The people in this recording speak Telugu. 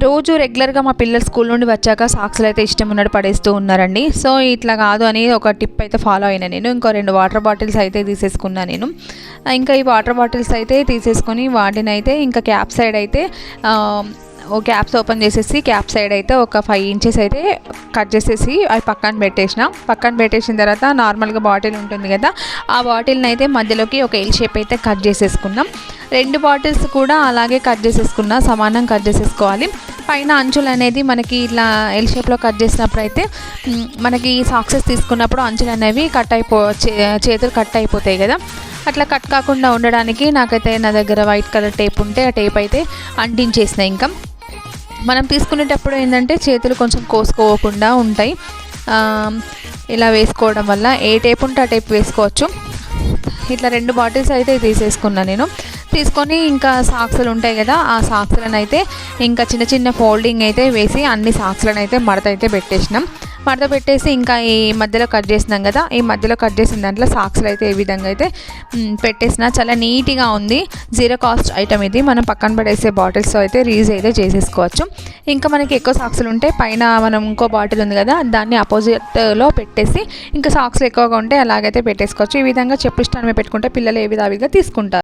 రోజు రెగ్యులర్గా మా పిల్లలు స్కూల్ నుండి వచ్చాక సాక్స్లు అయితే ఇష్టం ఉన్నట్టు పడేస్తూ ఉన్నారండి. సో ఇట్లా కాదు అని ఒక టిప్ అయితే ఫాలో అయినా నేను. ఇంకో రెండు వాటర్ బాటిల్స్ అయితే తీసేసుకున్నా నేను. ఇంకా ఈ వాటర్ బాటిల్స్ అయితే తీసేసుకొని వాటిని అయితే ఇంకా క్యాప్ సైడ్ అయితే క్యాప్స్ ఓపెన్ చేసేసి క్యాప్ సైడ్ అయితే ఒక ఫైవ్ ఇంచెస్ అయితే కట్ చేసేసి అవి పక్కన పెట్టేసిన. పక్కన పెట్టేసిన తర్వాత నార్మల్గా బాటిల్ ఉంటుంది కదా ఆ బాటిల్ని అయితే మధ్యలోకి ఒక ఎల్ షేప్ అయితే కట్ చేసేసుకున్నాం. రెండు బాటిల్స్ కూడా అలాగే కట్ చేసేసుకున్నా సమానం కట్ చేసేసుకోవాలి. పైన అంచులు అనేది మనకి ఇట్లా ఎల్ షేప్లో కట్ చేసినప్పుడు అయితే మనకి సాక్సెస్ తీసుకున్నప్పుడు అంచులు అనేవి కట్ అయిపో చే- చేతులు కట్ అయిపోతాయి కదా. అట్లా కట్ కాకుండా ఉండడానికి నాకైతే నా దగ్గర వైట్ కలర్ టేప్ ఉంటే ఆ టేప్ అయితే అంటించేసిన ఇంకా. మనం తీసుకునేటప్పుడు ఏంటంటే చేతులు కొంచెం కోసుకోకుండా ఉంటాయి. ఇలా వేసుకోవడం వల్ల ఏ టేప్ ఉంటే ఆ టేప్ వేసుకోవచ్చు. ఇట్లా రెండు బాటిల్స్ అయితే తీసేసుకున్నా నేను. తీసుకొని ఇంకా సాక్స్లు ఉంటాయి కదా ఆ సాక్స్లను అయితే ఇంకా చిన్న చిన్న ఫోల్డింగ్ అయితే వేసి అన్ని సాక్స్లను అయితే మడత అయితే పెట్టేసినాం. మడత పెట్టేసి ఇంకా ఈ మధ్యలో కట్ చేసినాం కదా ఈ మధ్యలో కట్ చేసిన దాంట్లో సాక్స్లు అయితే ఏ విధంగా అయితే పెట్టేసిన చాలా నీట్గా ఉంది. జీరో కాస్ట్ ఐటమ్ ఇది. మనం పక్కన పడేసే బాటిల్స్ అయితే రీజ్ అయితే చేసేసుకోవచ్చు. ఇంకా మనకి ఎక్కువ సాక్స్లు ఉంటే పైన మనం ఇంకో బాటిల్ ఉంది కదా దాన్ని అపోజిట్లో పెట్టేసి ఇంకా సాక్స్లు ఎక్కువగా ఉంటే అలాగైతే పెట్టేసుకోవచ్చు. ఈ విధంగా చెప్పు స్టాండ్ పెట్టుకుంటే పిల్లలు ఏ విధావిగా తీసుకుంటారు.